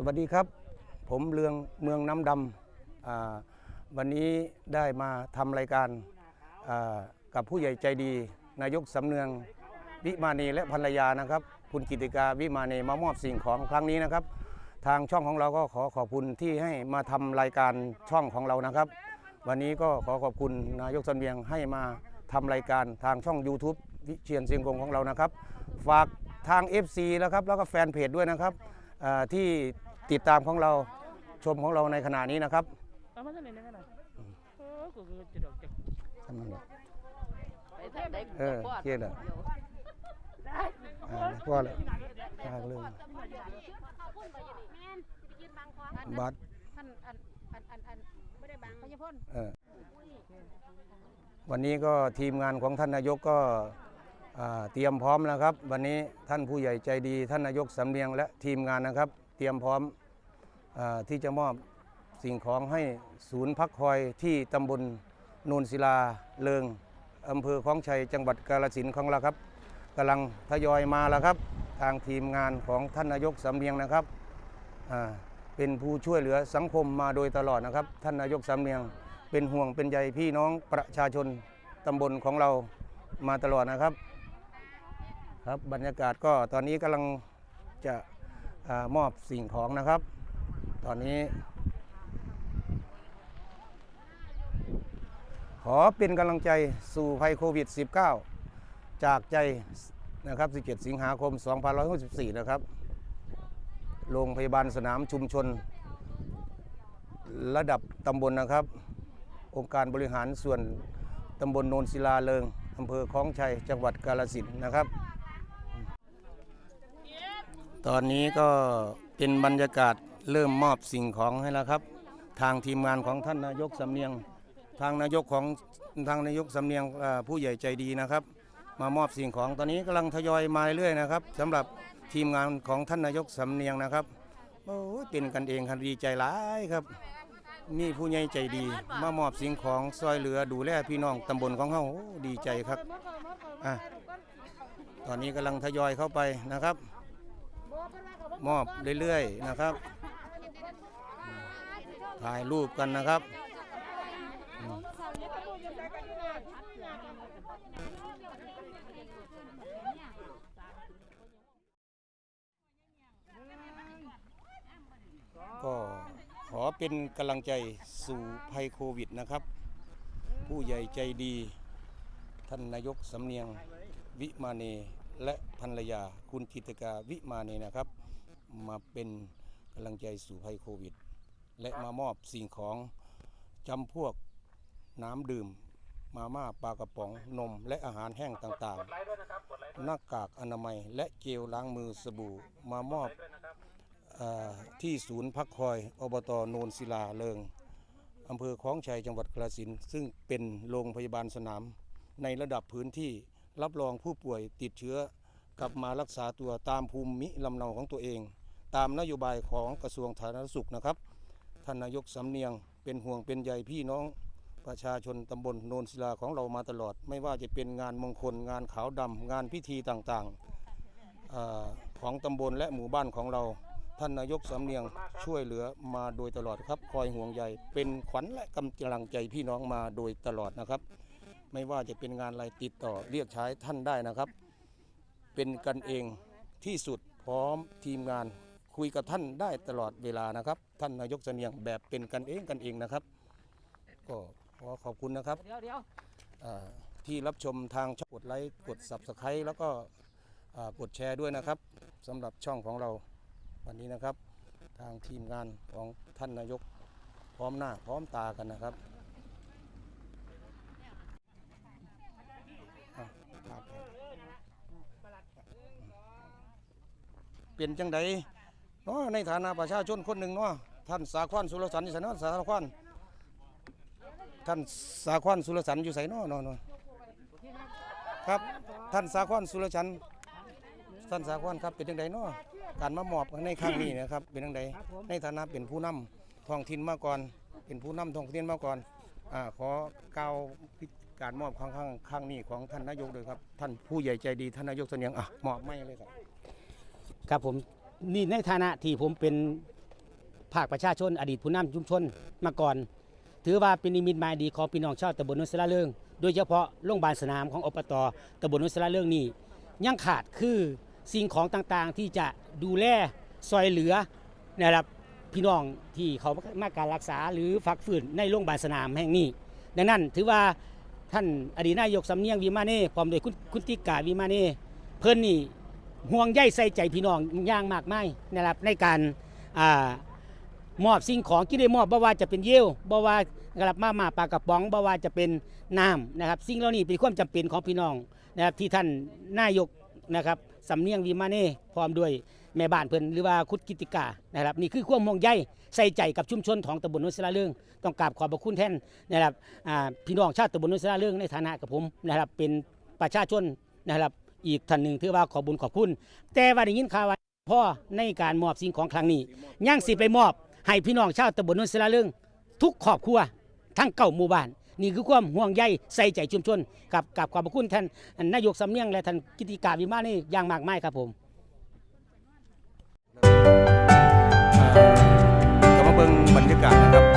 สวัสดีครับ ผมเรืองเมืองน้ำดำวันนี้ได้มาทำรายการกับผู้ใหญ่ใจดี นายกสำเนืองวิมานีและภรรยานะครับ คุณกิติกาวิมานีมามอบสิ่งของครั้งนี้นะครับ ทางช่องของเราก็ขอขอบคุณที่ให้มาทำรายการช่องของเรานะครับ วันนี้ก็ขอขอบคุณนายกสำเนียงให้มาทำรายการทางช่อง YouTube วิเชียนเสียงกงของเรานะครับ ฝากทาง FC แล้วครับแล้วก็แฟนเพจด้วยนะครับที่ ติดตามของเราชมของเราในขณะนี้นะครับเอามาเท่าไหร่นะกันน่ะเออกูก็จะดอกจากทำนั่นแหละไปทางใดเออเครียดอะอ่าก็เลยทางเรื่องบัตรท่านอันอันอันอันไม่ได้บังพญพลเออวันนี้ก็ทีมงานของท่านนายกก็อ่าเตรียมพร้อมแล้วครับ วันนี้ท่านผู้ใหญ่ใจดี ท่านนายกสำเนียงและทีมงานนะครับ เตรียมพร้อมอที่จะมอบสิ่งของให้ศูนย์พักคอยที่ตำบลโนนศิลาเลิงอำเภอคลองชัยจังหวัดกาฬสินธุ์ของเราครับกำลังทยอยมาแล้วครับ ทางทีมงานของท่านนายกสำเนียงนะครับเป็นผู้ช่วยเหลือสังคมมาโดยตลอดนะครับ ท่านนายกสำเนียง เป็นห่วงเป็นใยพี่น้องประชาชนตำบลของเรามาตลอดนะครับ ครับบรรยากาศก็ตอนนี้กำลังจะ อมอบสิ่งของนะครับ ตอนนี้ ขอเป็นกำลังใจสู่ภัยโควิด -19 จากใจนะครับ 17 สิงหาคม 2564 นะครับ โรงพยาบาลสนามชุมชน ระดับตำบลนะครับ องค์การบริหารส่วนตำบลโนนศิลาเริงอำเภอคลองชัย จังหวัดกาฬสินนะครับ ตอนนี้ก็เป็นบรรยากาศเริ่มมอบสิ่งของให้แล้วครับ ทางทีมงานของท่านนายกสำเนียง ทางนายกของทางนายกสำเนียงผู้ใหญ่ใจดีนะครับ มามอบสิ่งของตอนนี้กำลังทยอยมาเรื่อยนะครับสำหรับทีมงานของท่านนายกสำเนียงนะครับโอ้เป็นกันเองครับดีใจหลายครับ มีผู้ใหญ่ใจดี มามอบสิ่งของซอยเหลือดูแลพี่น้องตำบลของเขาโอ้ดีใจครับอะตอนนี้กำลังทยอยเข้าไปนะครับ มอบเรื่อยๆนะครับ ถ่ายรูปกันนะครับก็ขอเป็นกำลังใจสู่ภัยโควิดนะครับ ผู้ใหญ่ใจดี ท่านนายกสำเนียงวิมาเนและภรรยาคุณกิตกาวิมาเนนะครับ มาเป็นกำลังใจสู่ภัยโควิด และมามอบสิ่งของจำพวกน้ำดื่ม มาม่าปลากระป๋องนม และอาหารแห้งต่างๆ หน้ากากอนามัย และเจลล้างมือสบู่มามอบเออที่ศูนย์พักคอยอบตโนนศิลาเริงอำเภอคลองชัยจังหวัดกระสินธุ์ซึ่งเป็นโรงพยาบาลสนาม ในระดับพื้นที่รับรองผู้ป่วยติดเชื้อกลับมารักษาตัวตามภูมิลำเนาของตัวเอง ตามนโยบายของกระทรวงสาธารณสุขนะครับ ท่านนายกสำเนียงเป็นห่วงเป็นใยพี่น้องประชาชนตำบลโนนศิลาของเรามาตลอด ไม่ว่าจะเป็นงานมงคล งานขาวดำงานพิธีต่างๆอาของตำบลและหมู่บ้านของเรา ท่านนายกสำเนียงช่วยเหลือมาโดยตลอดครับ คอยห่วงใยเป็นขวัญและกำลังใจพี่น้องมาโดยตลอดนะครับ ไม่ว่าจะเป็นงานอะไรติดต่อเรียกใช้ท่านได้นะครับ เป็นกันเองที่สุดพร้อมทีมงาน คุยกับท่านได้ตลอดเวลานะครับ ท่านนายกเสนียงแบบเป็นกันเองกันเองนะครับ ก็ขอขอบคุณนะครับเดี๋ยวเดี๋ยวอ่าที่รับชมทางช่องกดไลค์กด Subscribe แล้วก็อ่ากดแชร์ด้วยนะครับสำหรับช่องของเราวันนี้นะครับ ทางทีมงานของท่านนายกพร้อมหน้าพร้อมตากันนะครับอะครับเป็นจังใด เนาะในฐานะประชาชนคนหนึ่งเนาะท่านสาควันสุรสันต์นิสันเนาะสาควันท่านสาควันสุรสันต์อยู่ไสเนาะเนาะเนาะครับ ท่านสาควันสุรสันต์ท่านสาควันครับเป็นจังไดเนาะการมามอบในครั้งนี้นะครับเป็นจังไดในฐานะเป็นผู้นำท้องถิ่นมาก่อนเป็นผู้นำท้องถิ่นมาก่อนอ่าขอกล่าวพิการมอบครั้งครั้งครั้งนี้ของท่านนายกเลยครับ ท่านผู้ใหญ่ใจดีท่านนายกเสนียงอะมอบไม่เลยครับ ครับผม นี่ในฐานะที่ผมเป็นภาคประชาชน อดีตผู้นำชุมชนมาก่อน ถือว่าเป็นนิมิตหมายดีของพี่น้องชาวตำบลโนนสระเรื่อง โดยเฉพาะโรงพยาบาลสนามของอบตตำบลโนนสระเรื่องนี้ยังขาดคือสิ่งของต่างๆที่จะดูแลซอยเหลือนะครับพี่น้องที่เขามาการรักษาหรือฝักฝืนในโรงพยาบาลสนามแห่งนี้ ดังนั้นถือว่าท่านอดีตนายกสำเนียงวีมาเน่พร้อมโดวยคุณคุณติกาวีมาเน่เพิ่นนี่ ห่วงใยใส่ใจพี่น้องอย่างมากมายนะครับในการอ่ามอบสิ่งของที่ได้มอบบ่ว่าจะเป็นเยี่ยวบ่ว่ากระบมามาปลากระป๋องบ่ว่าจะเป็นน้ำนะครับ สิ่งเหล่านี้เป็นความจำเป็นของพี่น้องนะครับที่ท่านนายกนะครับสำเนียงวีมาเน่พร้อมด้วยแม่บ้านเพิ่อนหรือว่าคุณกิติกานะครับนี่คือความห่วงใยใส่ใจกับชุมชนของตำบลนนสระเรื่องต้องกราบขอบพระคุณแท่นนะครับพี่น้องชาติตำบลนุสราเรื่องในฐานะกับผมนะครับเป็นประชาชนนะครับ อีกท่านหนึ่งถือว่าขอบุญขอบคุณ แต่ว่าได้ยินข่าวว่าพ่อในการมอบสิ่งของครั้งนี้ยังสิไปมอบ ให้พี่น้องชาวตำบลนุสราเรื่องทุกครอบครัวทั้งเก่าหมู่บ้านนี่คือความห่วงใยใส่ใจชุมชนกับกับขอบพระคุณท่านนายกสำเนียงและท่านกิติกาวิมานี่อย่างมากมายครับผมก็มาเบิ่งบรรยากาศนะครับ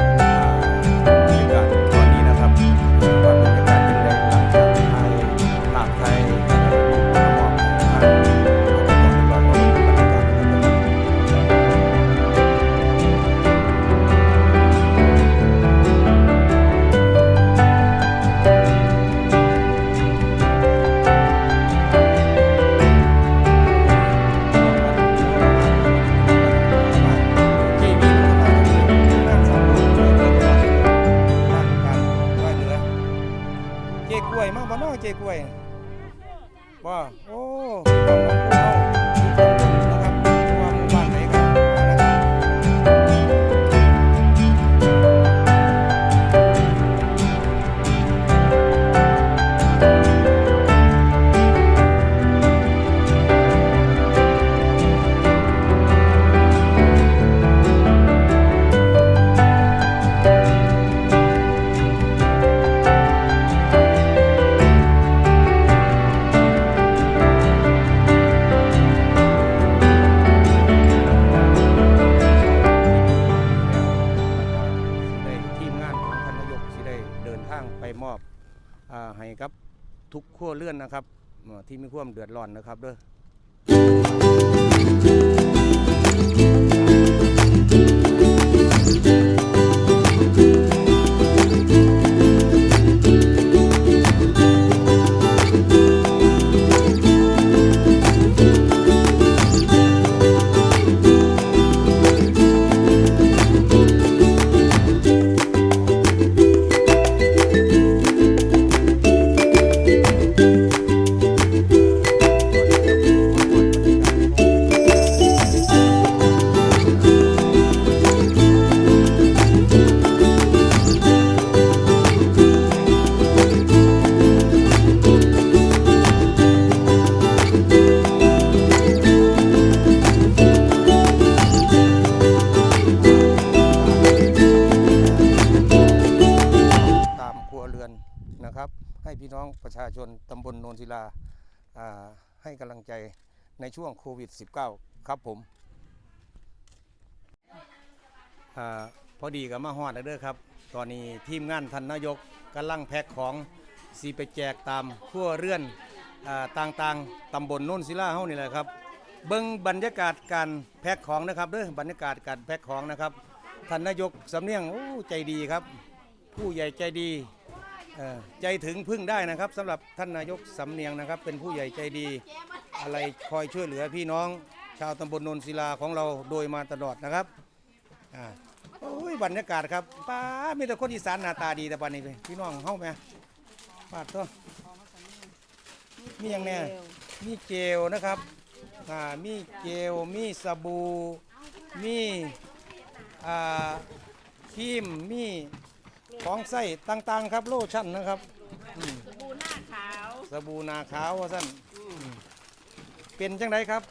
นะครับที่มีความเดือดร้อนนะครับเด้อ ให้กำลังใจในช่วงโควิด -19 ครับผมอพอดีกับมาฮอดแล้วเด้อครับ ตอนนี้ทีมงานท่านนายกกำลังแพ็คของสีไปแจกตามครัวเรือนอาต่างๆตำบลโนนศิลาเฮานี่แหละครับ เบิ้งบรรยากาศการแพ็คของนะครับเด้อบรรยากาศการแพ็คของนะครับท่านนายกสำเนียงโอ้ใจดีครับ ผู้ใหญ่ใจดี เออใจถึงพึ่งได้นะครับสำหรับท่านนายกสำเนียงนะครับ เป็นผู้ใหญ่ใจดี อะไรคอยช่วยเหลือพี่น้อง ชาวตำบลโนนศิลาของเราโดยมาตลอดนะครับอ่าโอ้ยบรรยากาศครับป้ามีแต่คนอีสานหน้าตาดีแต่ปานนี้เลยพี่น้องเฮาไหมปาดตัวมีอย่างแน่มีเจลนะครับอ่ามีเจลมีสบู่มีอ่าครีมมี ของใส่ต่างๆครับโลชั่นนะครับอืมบูหน้าขาวสบู่นาขาวว่าสั้นเป็นจังไดครับ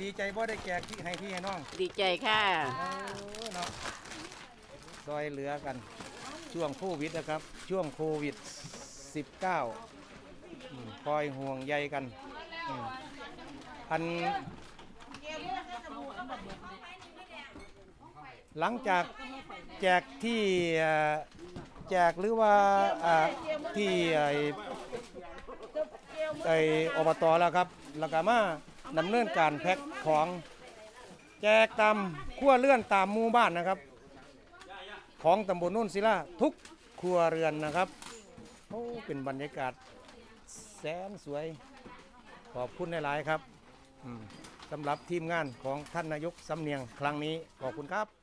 ดีใจบ่ได้แจกที่ให้พี่ให้น้องดีใจค่ะเออเนาะซอยเหลือกัน ช่วงโควิดนะครับ ช่วงโควิด 19อืมคอยห่วงใยกันอืมอัน หลังจากแจกที่เอ่อ แจกหรือว่าอ่าที่ไอ้ไอ้อบตแล้วครับแล้วก็มาดำเนินการแพ็คของแจกตามขั้วเลื่อนตามหมู่บ้านนะครับ ของตำบลโนุ่นศิลาทุกครัวเรือนนะครับโอ้เป็นบรรยากาศแสนสวยขอบคุณหลาย ๆ ครับสำหรับทีมงานของท่านนายกสำเนียงครั้งนี้ขอบคุณครับ